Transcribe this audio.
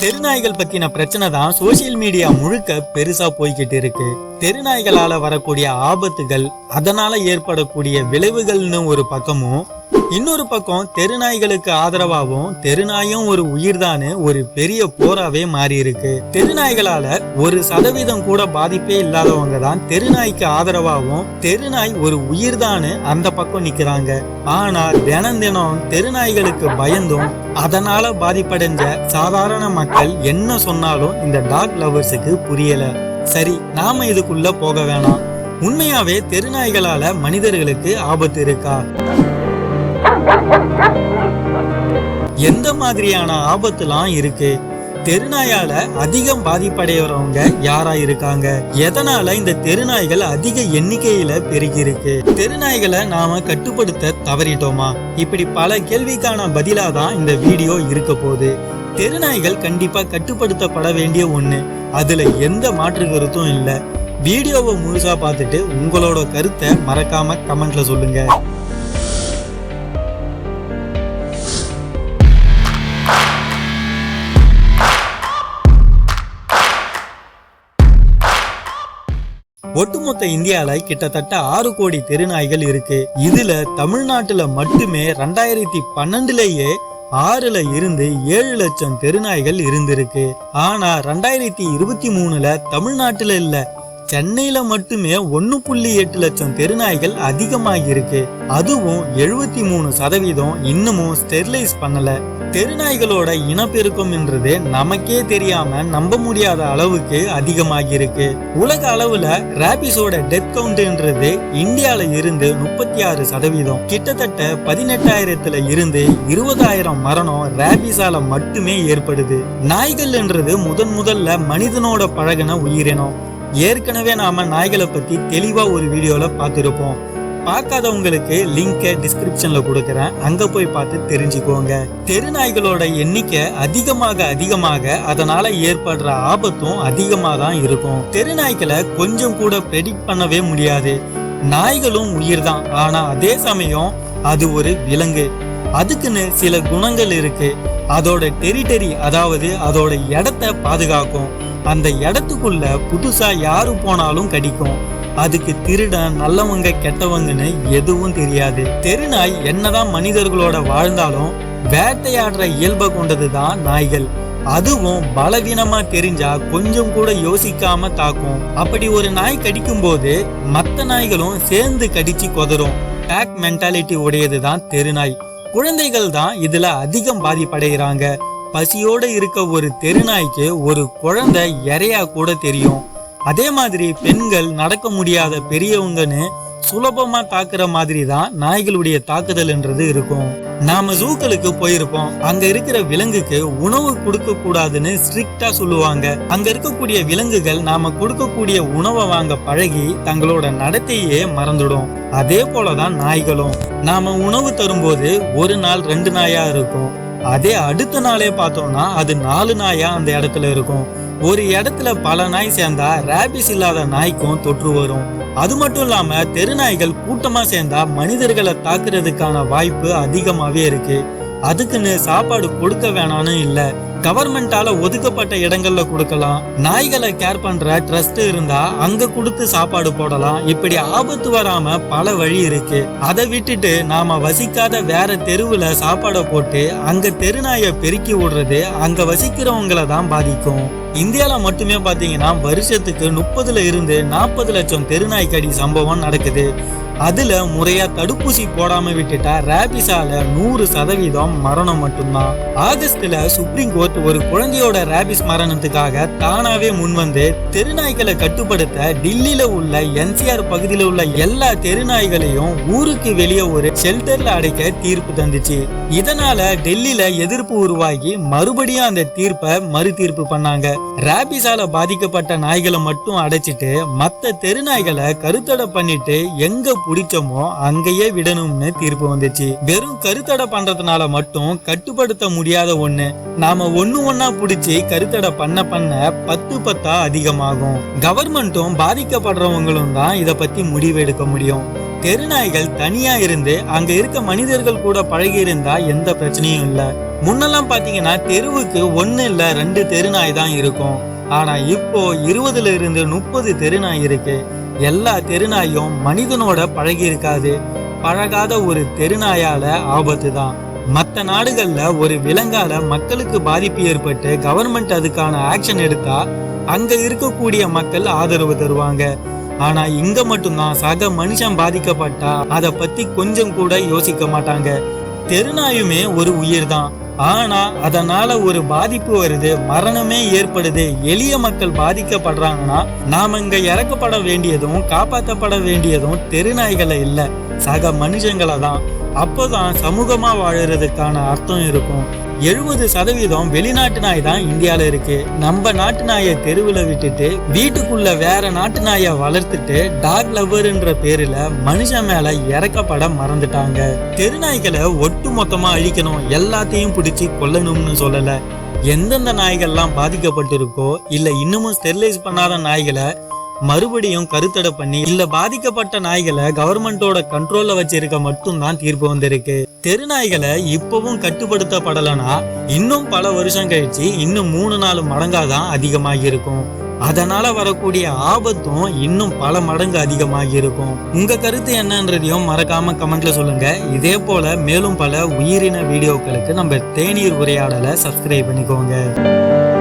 தெருநாய்கள் பத்தின பிரச்சனை தான் சோசியல் மீடியா முழுக்க பெருசா போய்கிட்டு இருக்கு. தெருநாய்களால வரக்கூடிய ஆபத்துகள் அதனால ஏற்படக்கூடிய விளைவுகள்னு ஒரு பக்கமும் இன்னொரு பக்கம் தெருநாய்களுக்கு ஆதரவாகவும் தெருநாயும் ஒரு உயிர்தான்னு ஒரு பெரிய போராவே மாறி இருக்கு தெருநாய்களால ஒரு சதவீதம் கூட பாதிப்பே இல்லாதவங்க தான் தெருநாய்க்கு ஆதரவாகவும் தெருநாய் ஒரு உயிர்தான்னு அந்த பக்கம் நிக்கிறாங்க. ஆனா தினம் தினம் தெருநாய்களுக்கு பயந்தும் அதனால பாதிப்படைஞ்ச சாதாரண மக்கள் என்ன சொன்னாலும் இந்த டாக் லவர்ஸுக்கு புரியல. சரி நாம இதுக்குள்ள போக வேணாம். உண்மையாவே தெருநாய்களால மனிதர்களுக்கு ஆபத்து இருக்கா? எந்த மாதிரியான ஆபத்துலாம் இருக்கு? தெருநாயால அதிகம் பாதிப்படைகிறவங்க யாரா இருக்காங்க? எதனால இந்த தெருநாய்கள் அதிக எண்ணிக்கையில பெருகி இருக்கு தெருநாய்களை நாம கட்டுப்படுத்த தவறிட்டோமா? இப்படி பல கேள்விக்கான பதிலா தான் இந்த வீடியோ இருக்க போகுது. தெருநாய்கள் கண்டிப்பா கட்டுப்படுத்தப்பட வேண்டிய ஒண்ணு. அதுல எந்த மாற்று கருத்தும் இல்லை. வீடியோவை முழுசா பார்த்துட்டு உங்களோட கருத்தை மறக்காம கமெண்ட்ல சொல்லுங்க. ஒட்டுமொத்த இந்தியால கிட்டத்தட்ட ஆறு கோடி தெருநாய்கள் இருக்கு. இதுல தமிழ்நாட்டுல மட்டுமே ரெண்டாயிரத்தி பன்னெண்டுலயே ஆறுல இருந்து ஏழு லட்சம் தெருநாய்கள் இருந்திருக்கு. ஆனா ரெண்டாயிரத்தி இருபத்தி மூணுல தமிழ்நாட்டுல இல்ல சென்னையில மட்டுமே ஒன்னு புள்ளி எட்டு லட்சம் தெருநாய்கள் அதிகமாக இருக்கு அதுவும் எழுபத்தி மூணு சதவீதம் இன்னமும் ஸ்டெர்லைஸ் பண்ணல. தெருநாய்களோட இனப்பெருக்கம் என்றது நமக்கே தெரியாம நம்ப முடியாத அளவுக்கு அதிகமாகி இருக்கு உலக அளவுல ரேபிஸோட டெத் கவுண்ட்ன்றது இந்தியால இருந்து முப்பத்தி ஆறு சதவீதம். கிட்டத்தட்ட பதினெட்டாயிரத்துல இருந்து இருபதாயிரம் மரணம் ரேபிஸால மட்டுமே ஏற்படுது. நாய்கள்ன்றது முதன் முதல்ல மனிதனோட பழகின உயிரினம். ஏற்கனவே நாம நாய்களை பத்தி தெளிவா ஒரு வீடியோல பார்த்துருப்போம். பார்க்காதவங்களுக்கு லிங்கை டிஸ்கிரிப்ஷன்ல கொடுக்குறேன். அங்க போய் பார்த்து தெரிஞ்சுக்கோங்க. தெருநாய்களோட எண்ணிக்கை அதிகமாக அதிகமாக அதனால ஏற்படுற ஆபத்தும் அதிகமாக தான் இருக்கும். தெருநாய்களை கொஞ்சம் கூட ப்ரெடிக்ட் பண்ணவே முடியாது. நாய்களும் உயிர் தான். ஆனா அதே சமயம் அது ஒரு விலங்கு. அதுக்குன்னு சில குணங்கள் இருக்கு. அதோட டெரிட்டரி அதாவது அதோட இடத்த பாதுகாக்கும். அந்த இடத்துக்குள்ள புதுசா யாரு போனாலும் கடிக்கும். அதுக்கு திருடன் நல்லவங்க கெட்டவங்கன்னு எதுவும் தெரியாது. தெருநாய் என்னதான் மனிதர்களோட வாழ்ந்தாலும் வேட்டையாடுற இயல்பை கொண்டதுதான் நாய்கள். அதுவும் பலவீனமா தெரிஞ்சா கொஞ்சம் கூட யோசிக்காம தாக்கும். அப்படி ஒரு நாய் கடிக்கும் போது மற்ற நாய்களும் சேர்ந்து கடிச்சு கொதரும் பேக் மென்டாலிட்டி உடையதுதான் தெருநாய். குழந்தைகள் தான் இதுல அதிகம் பாதிப்படைகிறாங்க. பசியோட இருக்க ஒரு தெருநாய்க்கு ஒரு குழந்தை இறையா கூட தெரியும். அதே மாதிரி பெண்கள் நடக்க முடியாத பெரியவங்கன்னு சுலபமா தாக்குற மாதிரி தான் நாய்களுடைய தாக்குதல்ன்றது இருக்கும். நாம ஜூக்களுக்கு போயிருப்போம். அங்க இருக்கிற விலங்குக்கு உணவு கொடுக்க கூடாதுன்னு ஸ்ட்ரிக்டா சொல்லுவாங்க. அங்க இருக்கக்கூடிய விலங்குகள் நாம கொடுக்கக்கூடிய உணவை வாங்க பழகி தங்களோட நடத்தையே மறந்துடும். அதே போலதான் நாய்களும். நாம உணவு தரும்போது ஒரு நாள் ரெண்டு நாயா இருக்கும். அதே அடுத்த நாளே பார்த்தோம்னா அது நாலு நாயா அந்த இடத்துல இருக்கும். ஒரு இடத்துல பல நாய் சேர்ந்தா ரேபிஸ் இல்லாத நாய்க்கும் தொற்று வரும். அது மட்டும் இல்லாம தெருநாய்கள் கூட்டமா சேர்ந்தா மனிதர்களை தாக்குறதுக்கான வாய்ப்பு அதிகமாவே இருக்கு. அதுக்குன்னு சாப்பாடு கொடுக்க வேணான்னு இல்லை. கவர்மெண்டால ஒதுக்கப்பட்ட இடங்கள்ல கொடுக்கலாம். நாய்களை கேர் பண்ற ட்ரஸ்ட் இருந்தா அங்க கொடுத்து சாப்பாடு போடலாம். இப்படி ஆபத்து வராம பல வழி இருக்கு. அதை விட்டுட்டு நாம வசிக்காத வேற தெருவுல சாப்பாடை போட்டு அங்க தெருநாயை பெருக்கி விடுறது அங்க வசிக்கிறவங்கள தான் பாதிக்கும். இந்தியால மட்டுமே பாத்தீங்கன்னா வருஷத்துக்கு முப்பதுல இருந்து நாற்பது லட்சம் தெருநாய் கடி சம்பவம் நடக்குது. அதுல முறையா தடுப்பூசி போடாம விட்டுட்டா ரேபிஸால நூறு சதவீதம் மரணம் மட்டும்தான். ஆகஸ்ட்ல சுப்ரீம் கோர்ட் ஒரு குழந்தையோட ரேபிஸ் மரணத்துக்காக தானாவே முன்வந்து தெருநாய்களை கட்டுப்படுத்த டில்லியில உள்ள என்சிஆர் பகுதியில உள்ள எல்லா தெருநாய்களையும் ஊருக்கு வெளியே ஒரு ஷெல்டர்ல அடைக்க தீர்ப்பு தந்துச்சு. இதனால டெல்லியில எதிர்ப்பு உருவாகி மறுபடியும் அந்த தீர்ப்பை மறு தீர்ப்பு பண்ணாங்க. ரேபிஸால பாதிக்கப்பட்ட நாய்களை மட்டும் அடைச்சிட்டு மத்த தெருநாய்களை கருத்தடை பண்ணிட்டு எங்க பிடிச்சோமோ அங்கேயே விடணும்னு தீர்ப்பு வந்துச்சு. வெறும் கருத்தடை பண்றதுனால மட்டும் கட்டுப்படுத்த முடியாத ஒண்ணு. நாம ஒண்ணு ஒன்னா பிடிச்சி கருத்தடை பண்ண பண்ண பத்து பத்தா அதிகமாகும். கவர்மெண்ட்டும் பாதிக்கப்படுறவங்களும் தான் இதை பத்தி முடிவு எடுக்க முடியும். தெருநாய்கள் தனியா இருந்து அங்க இருக்க மனிதர்கள் கூட பழகி இருந்தா எந்த பிரச்சனையும் இல்ல. முன்னெல்லாம் பாத்தீங்கன்னா தெருவுக்கு ஒன்னு இல்ல ரெண்டு தெருநாய் தான் இருக்கும். ஆனா இப்போ இருபதுல இருந்து முப்பது தெருநாய் இருக்கு. எல்லா தெருநாயும் மனிதனோட பழகி இருக்காது பழகாத ஒரு தெருநாயால ஆபத்து தான் மற்ற நாடுகளில் ஒரு விலங்கால மக்களுக்கு பாதிப்பு ஏற்பட்டு கவர்மெண்ட் அதுக்கான ஆக்ஷன் எடுத்தா அங்க இருக்கக்கூடிய மக்கள் ஆதரவு தருவாங்க. ஆனா இங்க மட்டும்தான் சக மனுஷன் பாதிக்கப்பட்டா அதை பத்தி கொஞ்சம் கூட யோசிக்க மாட்டாங்க. தெருநாயுமே ஒரு உயிர் தான் ஆனா அதனால ஒரு பாதிப்பு வருது மரணமே ஏற்படுது எளிய மக்கள் பாதிக்கப்படுறாங்கன்னா நாம இங்க இறக்கப்பட வேண்டியதும் காப்பாற்றப்பட வேண்டியதும் தெருநாய்களை இல்ல சக மனுஷங்களை தான். அப்போதான் சமூகமா வாழறதுக்கான அர்த்தம் இருக்கும். எழுபது சதவீதம் வெளிநாட்டு நாய் தான் இந்தியாவில் இருக்கு. நம்ம நாட்டு நாயை தெருவில் விட்டுட்டு வீட்டுக்குள்ள வேற நாட்டு நாயை வளர்த்துட்டு டாக் லவ்வர்ன்ற பேரில் மனுஷன் மேல இறக்கப்பட மறந்துட்டாங்க. தெருநாய்களை ஒட்டு மொத்தமா அழிக்கணும் எல்லாத்தையும் பிடிச்சி கொல்லணும்னு சொல்லல. எந்தெந்த நாய்கள்லாம் பாதிக்கப்பட்டிருக்கோ இல்லை இன்னமும் ஸ்டெர்லைஸ் பண்ணாத நாய்களை மறுபடியும் கருத்தடை பண்ணி இல்ல பாதிக்கப்பட்ட நாய்களை கவர்மெண்டோட கண்ட்ரோல்ல வச்சிருக்க மட்டும்தான் தீர்ப்பு வந்திருக்கு. தெரு நாய்களை இப்பவும் கட்டுப்படுத்தப்படலைன்னா இன்னும் பல வருஷம் கழிச்சு இன்னும் மூணு நாலு மடங்காதான் அதிகமாகி இருக்கும் அதனால வரக்கூடிய ஆபத்தும் இன்னும் பல மடங்கு அதிகமாகி இருக்கும் உங்க கருத்து என்னன்றதையும் மறக்காம கமெண்ட்ல சொல்லுங்க. இதே போல மேலும் பல உயிரின வீடியோக்களுக்கு நம்ம தேநீர் உரையாடலை சப்ஸ்கிரைப் பண்ணிக்கோங்க.